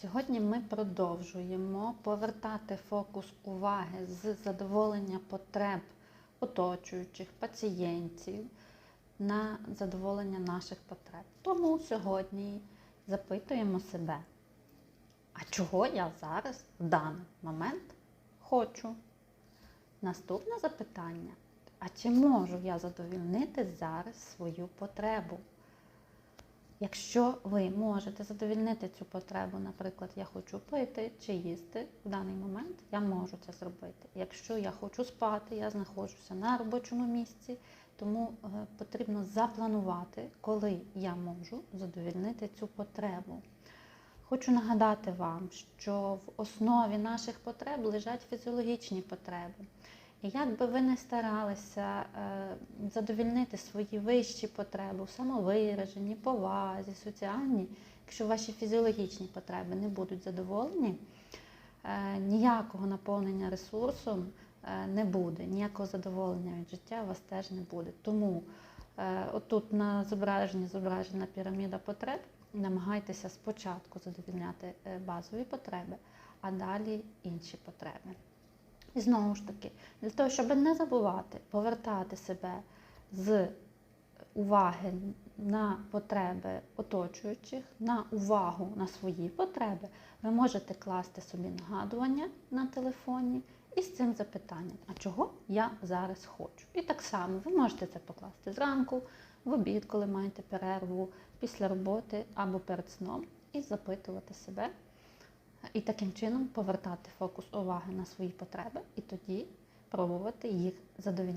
Сьогодні ми продовжуємо повертати фокус уваги з задоволення потреб оточуючих пацієнтів на задоволення наших потреб. Тому сьогодні запитуємо себе, а чого я зараз в даний момент хочу? Наступне запитання: а чи можу я задовільнити зараз свою потребу? Якщо ви можете задовільнити цю потребу, наприклад, я хочу пити чи їсти в даний момент, я можу це зробити. Якщо я хочу спати, я знаходжуся на робочому місці, тому е, потрібно запланувати, коли я можу задовільнити цю потребу. Хочу нагадати вам, що в основі наших потреб лежать фізіологічні потреби. Як би ви не старалися е, задовільнити свої вищі потреби в самовираженні, повазі, соціальні, якщо ваші фізіологічні потреби не будуть задоволені, е, ніякого наповнення ресурсом е, не буде, ніякого задоволення від життя у вас теж не буде. Тому отут на зображенні зображена піраміда потреб. Намагайтеся спочатку задовільняти базові потреби, а далі інші потреби. І знову ж таки, для того, щоб не забувати повертати себе з уваги на потреби оточуючих, на увагу на свої потреби, ви можете класти собі нагадування на телефоні із цим запитанням, а чого я зараз хочу? І так само ви можете це покласти зранку, в обід, коли маєте перерву, після роботи або перед сном, і запитувати себе. І таким чином повертати фокус уваги на свої потреби і тоді пробувати їх задовільняти.